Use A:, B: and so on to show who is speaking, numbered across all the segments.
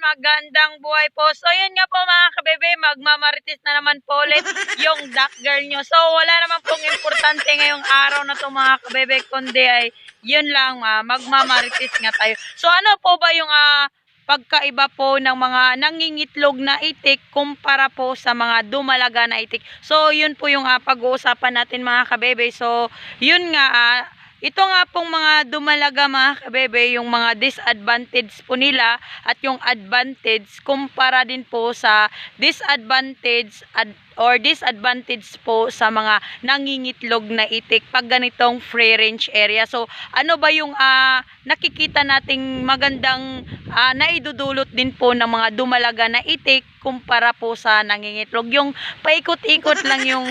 A: magandang buhay po. So, yun nga po mga kabebe, magmamarites na naman po ulit yung duck girl nyo. So, wala naman pong importante ngayong araw na to mga kabebe, kundi ay yun lang, ah, magmamarites nga tayo. So, ano po ba yung ah, pagkaiba po ng mga nangingitlog na itik kumpara po sa mga dumalaga na itik. So, yun po yung ah, pag-uusapan natin mga kabebe. So, yun nga, ah, ito nga pong mga dumalaga mga kabebe, yung mga disadvantage po nila at yung advantage kumpara din po sa disadvantage ad, or disadvantage po sa mga nangingitlog na itik pag ganitong free range area. So, ano ba yung ah, nakikita nating magandang ah, naidudulot din po ng mga dumalaga na itik kumpara po sa nangingitlog. Yung paikot-ikot lang yung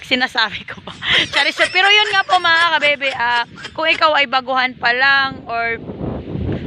A: sinasabi ko. Charis, pero yun nga po mga kabebe, ah, kung ikaw ay baguhan pa lang or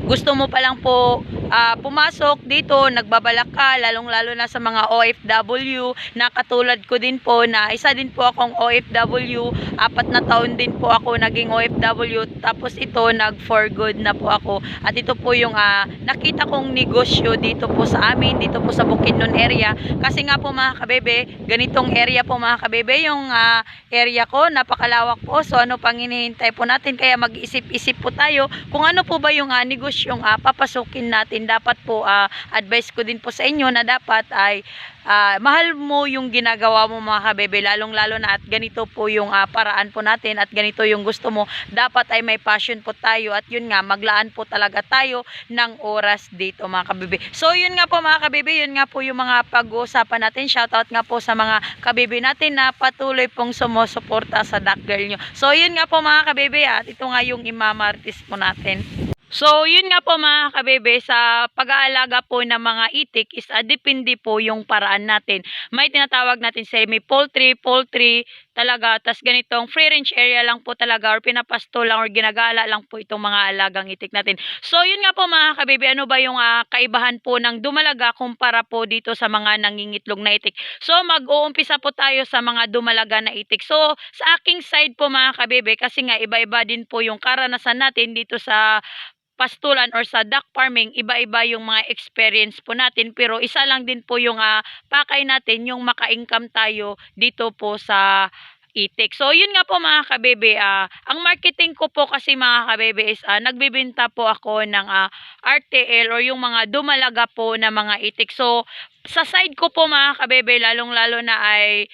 A: gusto mo pa lang po ah, pumasok dito, nagbabalak ka, lalong-lalo na sa mga OFW, na katulad ko din po na isa din po akong OFW, apat na taon din po ako naging OFW, tapos ito nag for good na po ako. At ito po yung ah, nakita kong negosyo dito po sa amin, dito po sa Bukidnon area. Kasi nga po mga kabebe, ganitong area po mga kabebe, yung ah, area ko, napakalawak po. So ano pang hinihintay po natin, kaya mag-isip-isip po tayo kung ano po ba yung ah, negosyong ah, papasukin natin. Dapat po, ah, advice ko din po sa inyo na dapat ay ah, mahal mo yung ginagawa mo mga kabebe, lalong-lalo na at ganito po yung ah, paraan po natin at ganito yung gusto mo. Dapat ay may passion po tayo at yun nga, maglaan po talaga tayo ng oras dito mga kabebe. So yun nga po mga kabebe, yun nga po yung mga pag-uusapan natin. Shoutout nga po sa mga kabebe natin na patuloy pong sumusuporta sa Duck Girl nyo. So yun nga po mga kabebe at ito nga yung imamartis po natin. So, yun nga po mga kabebe, sa pag-aalaga po ng mga itik is ah, depende po yung paraan natin. May tinatawag natin semi-poultry, poultry, talaga, tas ganitong free range area lang po talaga or pinapasto lang or ginagala lang po itong mga alagang itik natin. So, yun nga po mga kabebe, ano ba yung ah, kaibahan po ng dumalaga kumpara po dito sa mga nangingitlog na itik. So, mag-uumpisa po tayo sa mga dumalaga na itik. So, sa aking side po mga kabebe, kasi nga iba-iba din po yung karanasan natin dito sa pastulan or sa duck farming, iba-iba yung mga experience po natin. Pero isa lang din po yung ah, pakay natin, yung maka-income tayo dito po sa itik. So, yun nga po mga kabebe, ah, ang marketing ko po kasi mga kabebe is ah, nagbibenta po ako ng ah, RTL or yung mga dumalaga po na mga itik. So, sa side ko po mga kabebe, lalong-lalo na ay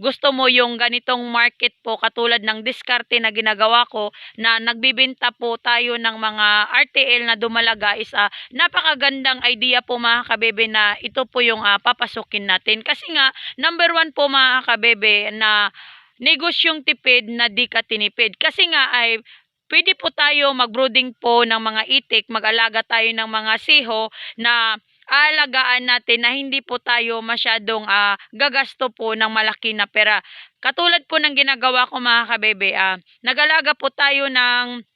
A: gusto mo yung ganitong market po katulad ng diskarte na ginagawa ko na nagbibenta po tayo ng mga RTL na dumalaga is ah, napakagandang idea po mga kabebe na ito po yung ah, papasukin natin. Kasi nga, number one po mga kabebe na negosyong tipid na di ka tinipid. Kasi nga ay pwede po tayo mag-brooding po ng mga itik, mag-alaga tayo ng mga siho na aalagaan natin na hindi po tayo masyadong ah, gagasto po ng malaki na pera. Katulad po ng ginagawa ko mga kabebe, ah, nag-alaga po tayo ng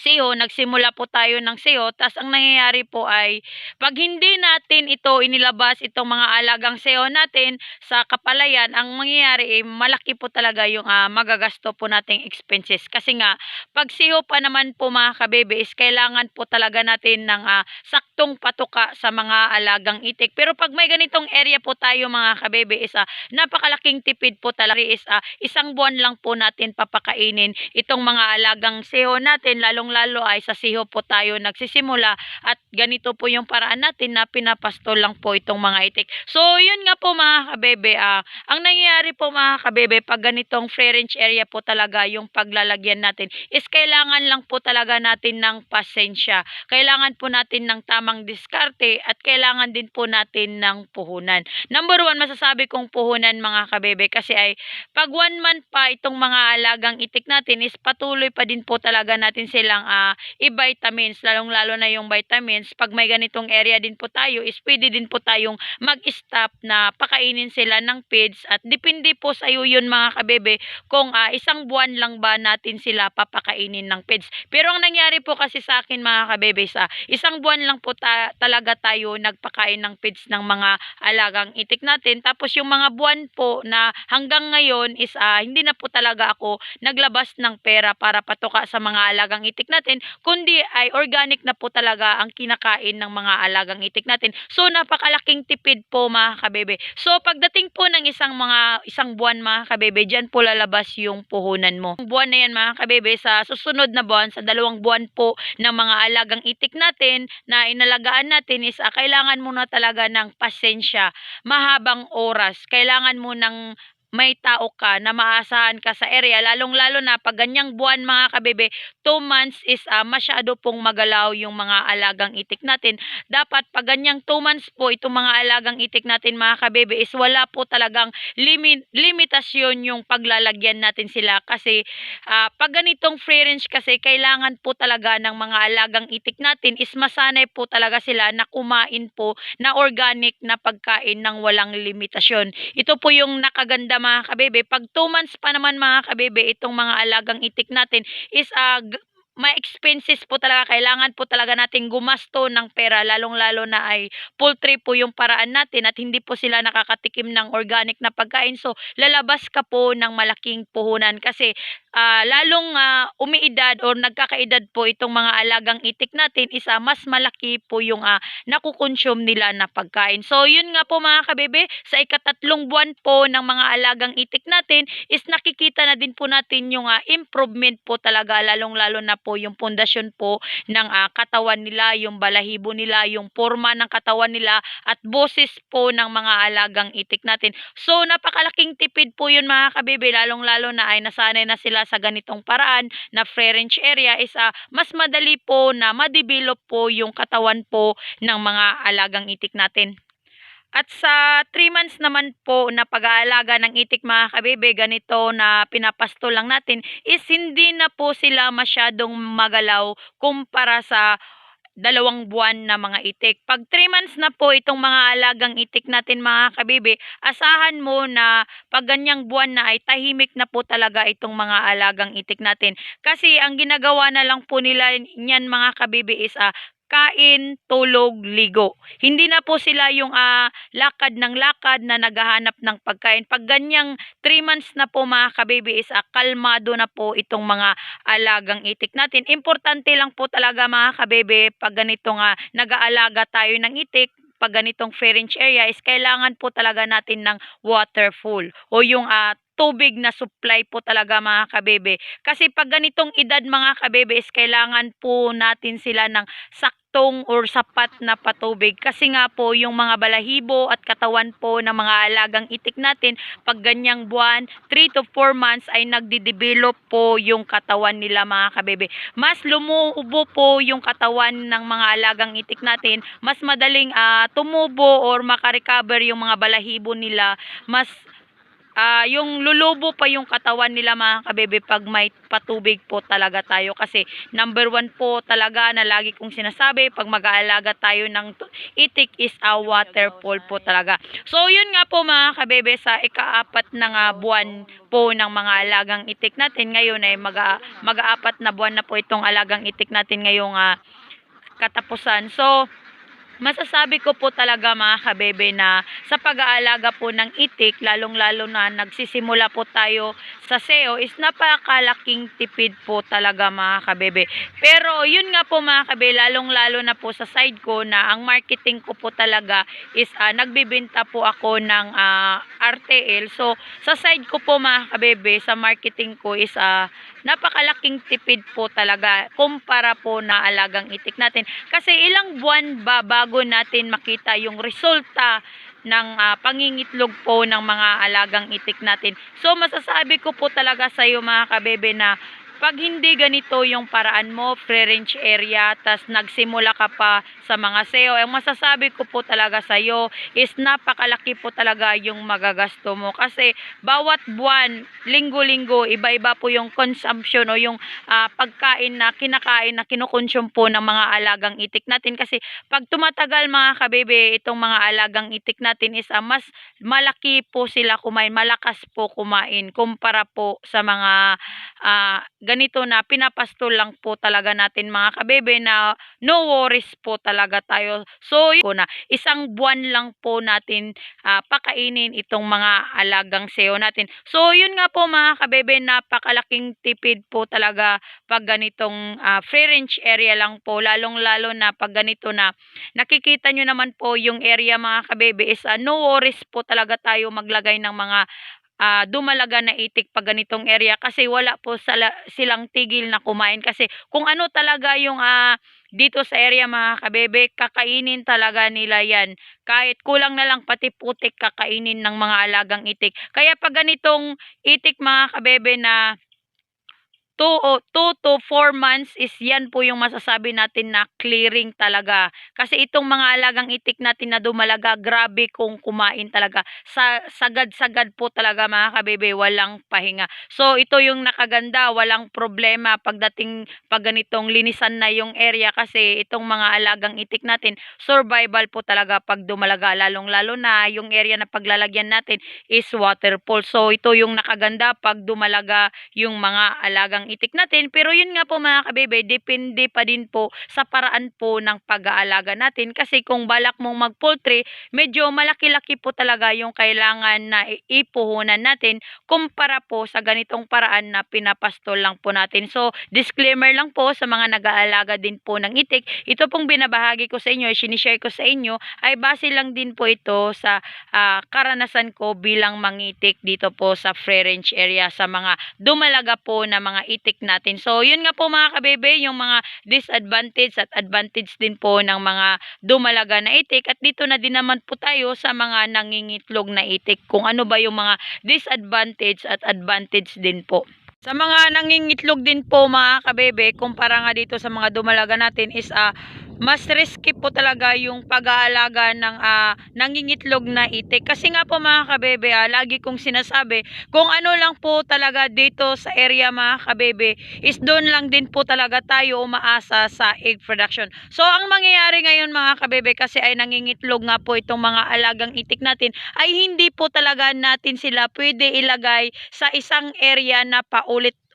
A: siho, nagsimula po tayo ng siho, tas ang nangyayari po ay pag hindi natin ito inilabas itong mga alagang siho natin sa kapalayan, ang mangyayari ay malaki po talaga yung ah, magagasto po nating expenses. Kasi nga, pag siho pa naman po mga kabebe kailangan po talaga natin ng ah, saktong patuka sa mga alagang itik. Pero pag may ganitong area po tayo mga kabebe ah, napakalaking tipid po talaga is ah, isang buwan lang po natin papakainin itong mga alagang siho natin lalong lalo ay sa siho po tayo nagsisimula at ganito po yung paraan natin na pinapasto lang po itong mga itik. So yun nga po mga kabebe, ah, ang nangyayari po mga kabebe pag ganitong free area po talaga yung paglalagyan natin is kailangan lang po talaga natin ng pasensya. Kailangan po natin ng tamang diskarte at kailangan din po natin ng puhunan. Number one, masasabi kong puhunan mga kabebe kasi ay pag one month pa itong mga alagang itik natin is patuloy pa din po talaga natin silang ah, i-vitamins, lalong-lalo na yung vitamins. Pag may ganitong area din po tayo, is pwede din po tayong mag-stop na pakainin sila ng feeds at depende po sa iyo yun mga kabebe kung ah, isang buwan lang ba natin sila papakainin ng feeds. Pero ang nangyari po kasi sa akin mga kabebe sa isang buwan lang po ta- talaga tayo nagpakain ng feeds ng mga alagang itik natin. Tapos yung mga buwan po na hanggang ngayon is ah, hindi na po talaga ako naglabas ng pera para patuka sa mga alagang itik itik natin, kundi ay organic na po talaga ang kinakain ng mga alagang itik natin. So napakalaking tipid po mga kabebe. So pagdating po ng isang mga isang buwan mga kabebe, diyan po lalabas yung puhunan mo. Ang buwan na yan mga kabebe, sa susunod na buwan, sa dalawang buwan po ng mga alagang itik natin na inalagaan natin is ah, kailangan mo na talaga ng pasensya, mahabang oras. Kailangan mo ng may tao ka na maasahan ka sa area, lalong-lalo na pag ganyang buwan mga kabebe, 2 months is ah, masyado pong magalaw yung mga alagang itik natin. Dapat pag ganyang 2 months po itong mga alagang itik natin mga kabebe is wala po talagang limit, limitasyon yung paglalagyan natin sila kasi ah, pag ganitong free range kasi kailangan po talaga ng mga alagang itik natin is masanay po talaga sila na kumain po na organic na pagkain ng walang limitasyon. Ito po yung nakaganda mga kabebe. Pag 2 months pa naman mga kabebe, itong mga alagang itik natin is uh, ma-expenses po talaga. Kailangan po talaga natin gumasto ng pera, lalong-lalo na ay poultry po yung paraan natin at hindi po sila nakakatikim ng organic na pagkain. So, lalabas ka po ng malaking puhunan kasi ah, lalong ah, umiidad or nagkakaedad po itong mga alagang itik natin isa mas malaki po yung uh, nakukonsume nila na pagkain. So, yun nga po mga kabebe, sa ikatatlong buwan po ng mga alagang itik natin is nakikita na din po natin yung ah, improvement po talaga, lalong-lalo na po yung pundasyon po ng ah, katawan nila, yung balahibo nila, yung forma ng katawan nila at boses po ng mga alagang itik natin. So, napakalaking tipid po yun mga kabebe, lalong-lalo na ay nasanay na sila sa ganitong paraan na range area is ah, mas madali po na ma-develop po yung katawan po ng mga alagang itik natin. At sa 3 months naman po na pag-aalaga ng itik mga kabebe, ganito na pinapasto lang natin is hindi na po sila masyadong magalaw kumpara sa dalawang buwan na mga itik. Pag 3 months na po itong mga alagang itik natin mga kabibe, asahan mo na pag ganyang buwan na ay tahimik na po talaga itong mga alagang itik natin. Kasi ang ginagawa na lang po nila niyan mga kabibe is ah, kain, tulog, ligo. Hindi na po sila yung ah, lakad ng lakad na naghahanap ng pagkain. Pag ganyang 3 months na po mga kababy is ah, kalmado na po itong mga alagang itik natin. Importante lang po talaga mga kabebe pag ganito nga nag-aalaga tayo ng itik, pag ganitong range area is kailangan po talaga natin ng waterful o yung ah, tubig na supply po talaga mga kabebe. Kasi pag ganitong edad mga kabebe is kailangan po natin sila ng saktong or sapat na patubig. Kasi nga po yung mga balahibo at katawan po ng mga alagang itik natin pag ganyang buwan, 3 to 4 months ay nagdi-develop po yung katawan nila mga kabebe. Mas lumubo po yung katawan ng mga alagang itik natin, mas madaling ah, tumubo or makarecover yung mga balahibo nila, mas ah yung lulubo pa yung katawan nila mga kabebe pag may patubig po talaga tayo kasi number one po talaga na lagi kong sinasabi pag mag-aalaga tayo ng itik is a waterfall po talaga. So yun nga po mga kabebe sa ikaapat na nga buwan po ng mga alagang itik natin ngayon ay mag mag-aapat na buwan na po itong alagang itik natin ngayong ah, katapusan. So Masasabi ko po talaga mga kabebe na sa pag-aalaga po ng itik, lalong-lalo na nagsisimula po tayo sa SEO is napakalaking tipid po talaga mga kabebe. Pero yun nga po mga kabebe, lalong-lalo na po sa side ko na ang marketing ko po talaga is ah, nagbibenta po ako ng ah, RTL. So sa side ko po mga kabebe, sa marketing ko is ah, napakalaking tipid po talaga kumpara po na alagang itik natin. Kasi ilang buwan ba bago natin makita yung resulta ng ah, pangingitlog po ng mga alagang itik natin. So masasabi ko po talaga sa iyo mga kabebe na pag hindi ganito yung paraan mo, free range area, tas nagsimula ka pa sa mga SEO, ang masasabi ko po talaga sa iyo is napakalaki po talaga yung magagasto mo. Kasi bawat buwan, linggo-linggo, iba-iba po yung consumption o yung ah, pagkain na kinakain na kinukonsume po ng mga alagang itik natin. Kasi pag tumatagal mga kabebe, itong mga alagang itik natin is ah, mas malaki po sila kumain, malakas po kumain kumpara po sa mga ah, ganito na pinapastol lang po talaga natin mga kabebe na no worries po talaga tayo. So yun na isang buwan lang po natin ah, pakainin itong mga alagang seo natin. So yun nga po mga kabebe napakalaking tipid po talaga pag ganitong ah, free range area lang po lalong lalo na pag ganito na nakikita nyo naman po yung area mga kabebe is ah, no worries po talaga tayo maglagay ng mga ah, dumalaga na itik pag ganitong area kasi wala po sala, silang tigil na kumain. Kasi kung ano talaga yung ah, dito sa area mga kabebe kakainin talaga nila yan. Kahit kulang na lang pati putik kakainin ng mga alagang itik. Kaya pag ganitong itik mga kabebe na 2 o 2 to 4 months is yan po yung masasabi natin na clearing talaga. Kasi itong mga alagang itik natin na dumalaga, grabe kung kumain talaga. Sa sagad-sagad po talaga mga kabebe, walang pahinga. So ito yung nakaganda, walang problema pagdating pag ganitong linisan na yung area kasi itong mga alagang itik natin, survival po talaga pag dumalaga. Lalong-lalo na yung area na paglalagyan natin is waterfall. So ito yung nakaganda pag dumalaga yung mga alagang itik natin. Pero yun nga po mga kabebe, depende pa din po sa paraan po ng pag-aalaga natin. Kasi kung balak mong mag-poultry, medyo malaki-laki po talaga yung kailangan na ipuhunan natin kumpara po sa ganitong paraan na pinapastol lang po natin. So, disclaimer lang po sa mga nag-aalaga din po ng itik. Ito pong binabahagi ko sa inyo, sinishare ko sa inyo, ay base lang din po ito sa ah, karanasan ko bilang mangitik dito po sa free range area sa mga dumalaga po na mga itik natin. So, yun nga po mga kabebe, yung mga disadvantage at advantage din po ng mga dumalaga na itik. At dito na din naman po tayo sa mga nangingitlog na itik. Kung ano ba yung mga disadvantage at advantage din po. Sa mga nangingitlog din po mga kabebe, kumpara nga dito sa mga dumalaga natin is ah, mas risky po talaga yung pag-aalaga ng ah, nangingitlog na itik. Kasi nga po mga kabebe, ah, lagi kong sinasabi, kung ano lang po talaga dito sa area mga kabebe, is doon lang din po talaga tayo umaasa sa egg production. So, ang mangyayari ngayon mga kabebe, kasi ay nangingitlog nga po itong mga alagang itik natin, ay hindi po talaga natin sila pwede ilagay sa isang area na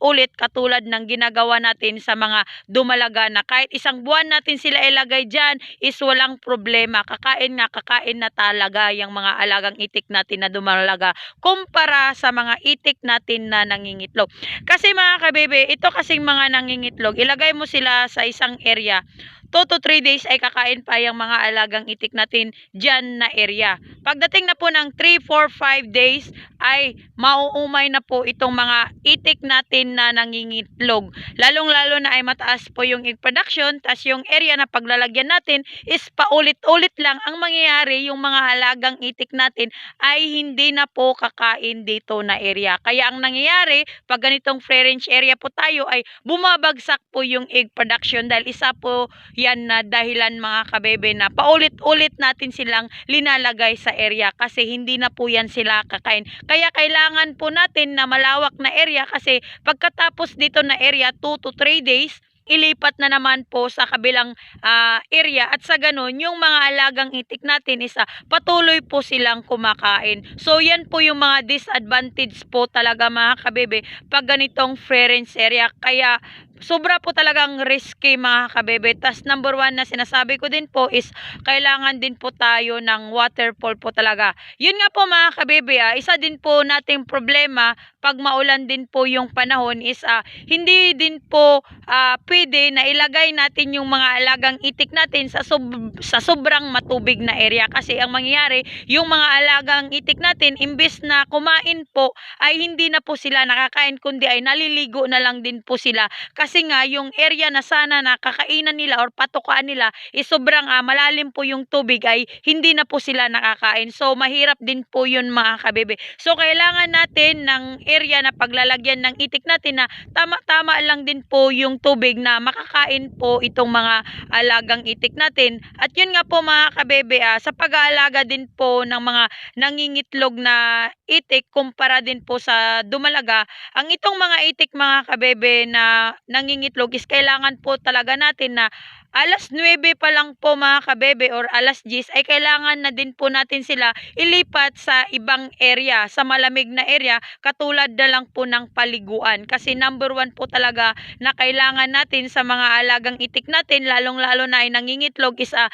A: paulit-ulit katulad ng ginagawa natin sa mga dumalaga na kahit isang buwan natin sila ilagay dyan is walang problema. Kakain nga, kakain na talaga yung mga alagang itik natin na dumalaga kumpara sa mga itik natin na nangingitlog. Kasi mga kabebe, ito kasing mga nangingitlog, ilagay mo sila sa isang area. 2 to 3 days ay kakain pa yung mga alagang itik natin dyan na area. Pagdating na po ng 3, 4, 5 days ay mauumay na po itong mga itik natin na nangingitlog. Lalong-lalo na ay mataas po yung egg production, tas yung area na paglalagyan natin is paulit-ulit lang ang mangyayari yung mga alagang itik natin ay hindi na po kakain dito na area. Kaya ang nangyayari, pag ganitong free range area po tayo ay bumabagsak po yung egg production dahil isa po yan na dahilan mga kabebe na paulit-ulit natin silang linalagay sa area kasi hindi na po yan sila kakain. Kaya kailangan po natin na malawak na area kasi pagkatapos dito na area 2 to 3 days, ilipat na naman po sa kabilang ah, area at sa ganun yung mga alagang itik natin isa patuloy po silang kumakain. So yan po yung mga disadvantage po talaga mga kabebe pag ganitong free range area. Kaya sobra po talagang risky mga kabebe. Tas number one na sinasabi ko din po is kailangan din po tayo ng waterfall po talaga. Yun nga po mga kabebe, ah, isa din po nating problema pag maulan din po yung panahon is ah, hindi din po ah, pwede na ilagay natin yung mga alagang itik natin sa, sob- sa sobrang matubig na area kasi ang mangyayari yung mga alagang itik natin imbes na kumain po ay hindi na po sila nakakain kundi ay naliligo na lang din po sila kasi nga yung area na sana nakakainan nila or patukaan nila is sobrang ah, malalim po yung tubig ay hindi na po sila nakakain so mahirap din po yun mga kabebe so kailangan natin ng area na paglalagyan ng itik natin na tama-tama lang din po yung tubig na makakain po itong mga alagang itik natin. At yun nga po mga kabebe, ah, sa pag-aalaga din po ng mga nangingitlog na itik kumpara din po sa dumalaga, ang itong mga itik mga kabebe na nangingitlog is kailangan po talaga natin na alas 9 pa lang po mga kabebe or alas 10 ay kailangan na din po natin sila ilipat sa ibang area, sa malamig na area katulad na lang po ng paliguan. Kasi number one po talaga na kailangan natin sa mga alagang itik natin, lalong-lalo na ay nangingitlog is ah,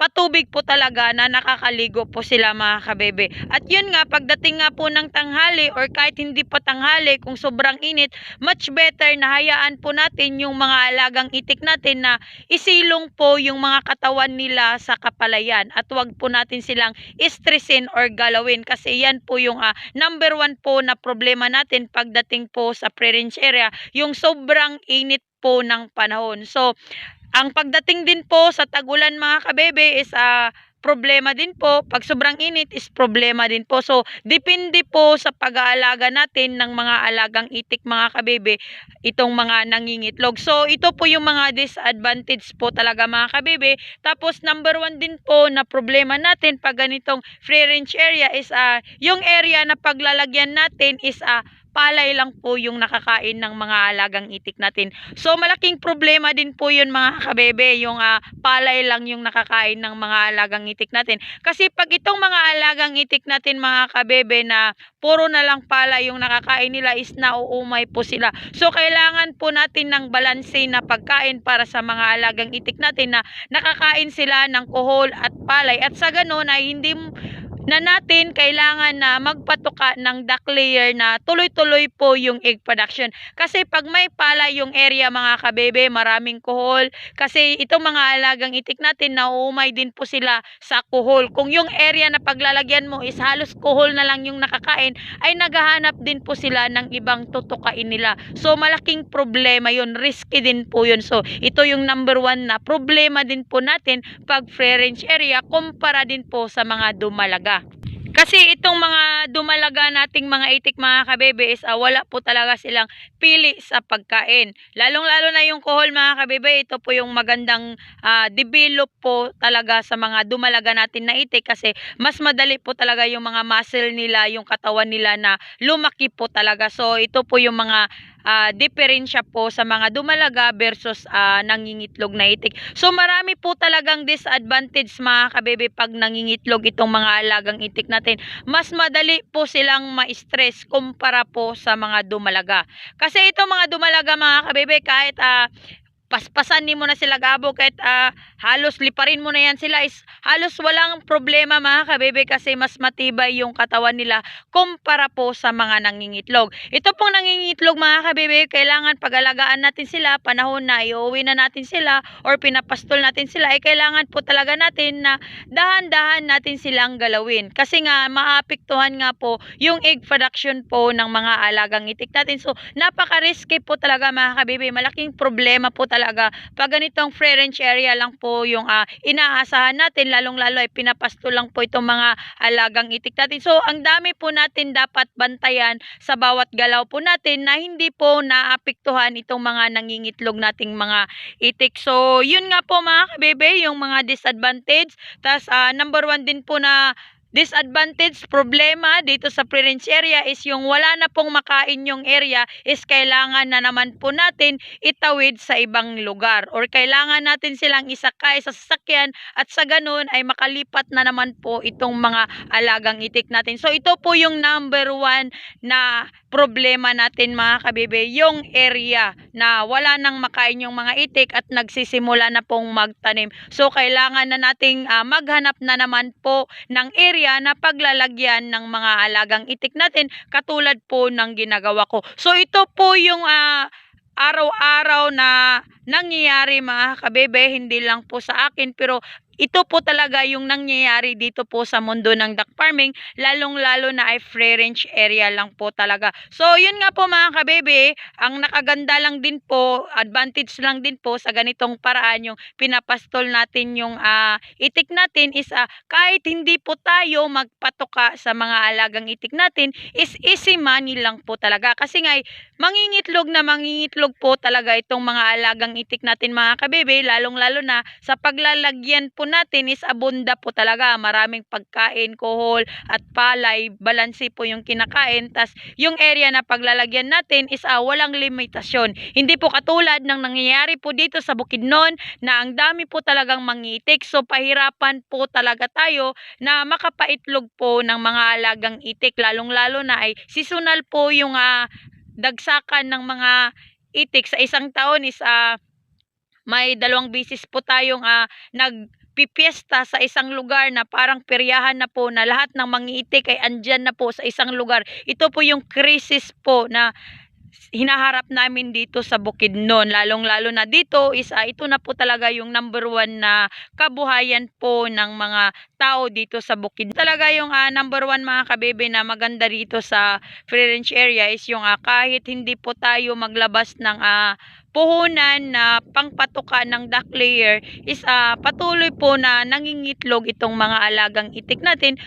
A: patubig po talaga na nakakaligo po sila mga kabebe. At yun nga, pagdating nga po ng tanghali or kahit hindi pa tanghali, kung sobrang init, much better na hayaan po natin yung mga alagang itik natin na isilong po yung mga katawan nila sa kapalayan at wag po natin silang stressin or galawin kasi yan po yung ah, number one po na problema natin pagdating po sa pre-range area, yung sobrang init po ng panahon. So, ang pagdating din po sa tagulan mga kabebe is ah, problema din po. Pag sobrang init is problema din po. So, depende po sa pag-aalaga natin ng mga alagang itik mga kabebe, itong mga nangingitlog. So, ito po yung mga disadvantage po talaga mga kabebe. Tapos, number one din po na problema natin pag ganitong free range area is ah, yung area na paglalagyan natin is ah, palay lang po yung nakakain ng mga alagang itik natin. So malaking problema din po yun mga kabebe, yung ah, palay lang yung nakakain ng mga alagang itik natin. Kasi pag itong mga alagang itik natin mga kabebe na puro na lang palay yung nakakain nila is nauumay po sila. So kailangan po natin ng balanse na pagkain para sa mga alagang itik natin na nakakain sila ng kuhol at palay. At sa ganun ay hindi na natin kailangan na magpatuka ng duck layer na tuloy-tuloy po yung egg production. Kasi pag may pala yung area mga kabebe, maraming kuhol. Kasi itong mga alagang itik natin, nauumay din po sila sa kuhol. Kung yung area na paglalagyan mo is halos kuhol na lang yung nakakain, ay naghahanap din po sila ng ibang tutukain nila. So malaking problema yun, risky din po yun. So ito yung number one na problema din po natin pag free range area kumpara din po sa mga dumalaga. Kasi itong mga dumalaga nating mga itik mga kabebe is ah, wala po talaga silang pili sa pagkain. Lalong-lalo na yung kohol mga kabebe, ito po yung magandang ah, develop po talaga sa mga dumalaga natin na itik kasi mas madali po talaga yung mga muscle nila, yung katawan nila na lumaki po talaga. So ito po yung mga ah, diferensya po sa mga dumalaga versus ah, nangingitlog na itik. So marami po talagang disadvantage mga kabebe pag nangingitlog itong mga alagang itik natin. Mas madali po silang ma-stress kumpara po sa mga dumalaga. Kasi itong mga dumalaga mga kabebe kahit ah, paspasan ni mo na sila gabo kahit ah, halos liparin mo na yan sila is halos walang problema mga kabebe kasi mas matibay yung katawan nila kumpara po sa mga nangingitlog. Ito pong nangingitlog mga kabebe, kailangan pag-alagaan natin sila, panahon na iuwi na natin sila or pinapastol natin sila, ay kailangan po talaga natin na dahan-dahan natin silang galawin. Kasi nga, maapektuhan nga po yung egg production po ng mga alagang itik natin. So, napaka-risky po talaga mga kabebe. Malaking problema po talaga. Pag ganitong free range area lang po yung ah, inaasahan natin, lalong-lalo ay pinapasto lang po itong mga alagang itik natin. So, ang dami po natin dapat bantayan sa bawat galaw po natin na hindi po naapektuhan itong mga nangingitlog nating mga itik. So, yun nga po mga kabebe, yung mga disadvantage. Tapos, ah, number one din po na disadvantage, problema dito sa pre-range area is yung wala na pong makain yung area is kailangan na naman po natin itawid sa ibang lugar or kailangan natin silang isakay sa sasakyan at sa ganun ay makalipat na naman po itong mga alagang itik natin. So ito po yung number one na problema natin mga kabibe, yung area na wala nang makain yung mga itik at nagsisimula na pong magtanim. So kailangan na nating ah, maghanap na naman po ng area na paglalagyan ng mga alagang itik natin katulad po ng ginagawa ko. So ito po yung ah, araw-araw na nangyayari mga kabebe, hindi lang po sa akin pero ito po talaga yung nangyayari dito po sa mundo ng duck farming, lalong-lalo na ay free range area lang po talaga. So, yun nga po mga kabebe, ang nakaganda lang din po, advantage lang din po sa ganitong paraan yung pinapastol natin yung ah, itik natin is ah, kahit hindi po tayo magpatuka sa mga alagang itik natin, is easy money lang po talaga. Kasi nga, eh, mangingitlog na mangingitlog po talaga itong mga alagang itik natin mga kabebe, lalong-lalo na sa paglalagyan po natin is abunda po talaga. Maraming pagkain, kohol at palay, balanse po yung kinakain. Tas yung area na paglalagyan natin is ah, walang limitasyon. Hindi po katulad ng nangyayari po dito sa Bukidnon na ang dami po talagang mangitik. So pahirapan po talaga tayo na makapaitlog po ng mga alagang itik. Lalong-lalo na ay seasonal po yung ah, dagsakan ng mga itik sa isang taon is ah, may dalawang bisis po tayong ah, nagpipiesta sa isang lugar na parang peryahan na po na lahat ng mangiitik ay andyan na po sa isang lugar. Ito po yung crisis po na hinaharap namin dito sa Bukidnon. Lalong-lalo na dito is ah, ito na po talaga yung number one na kabuhayan po ng mga tao dito sa Bukidnon. Talaga yung ah, number one mga kabebe na maganda dito sa free range area is yung ah, kahit hindi po tayo maglabas ng ah, puhunan na pangpatuka ng duck layer is ah, patuloy po na nangingitlog itong mga alagang itik natin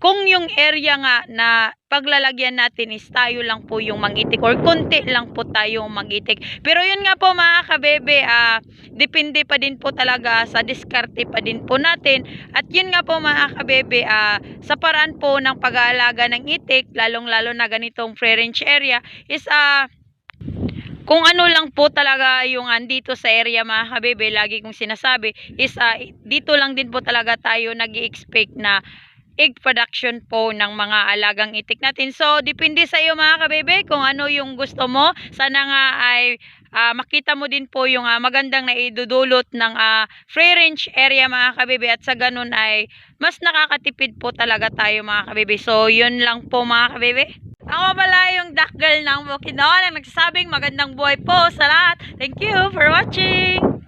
A: kung yung area nga na paglalagyan natin is tayo lang po yung mangitik or konti lang po tayong magitik. Pero yun nga po mga kabebe, ah, depende pa din po talaga sa diskarte pa din po natin. At yun nga po mga kabebe, ah, sa paraan po ng pag-aalaga ng itik, lalong-lalo na ganitong free range area, is ah, kung ano lang po talaga yung andito sa area mga kabebe, lagi kong sinasabi, is ah, dito lang din po talaga tayo nag expect na egg production po ng mga alagang itik natin. So, depende sa iyo mga kabebe kung ano yung gusto mo. Sana nga ay ah, makita mo din po yung ah, magandang na idudulot ng ah, free range area mga kabebe at sa ganun ay mas nakakatipid po talaga tayo mga kabebe. So, yun lang po mga kabebe. Ako pala yung duck girl ng Bukidnon ang nagsasabing magandang buhay po sa lahat. Thank you for watching!